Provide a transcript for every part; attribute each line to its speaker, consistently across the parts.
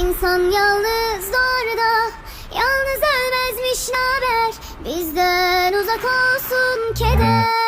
Speaker 1: İnsan yalnız doğar da Yalnız ölmezmiş naber? Bizden uzak olsun keder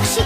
Speaker 1: 역시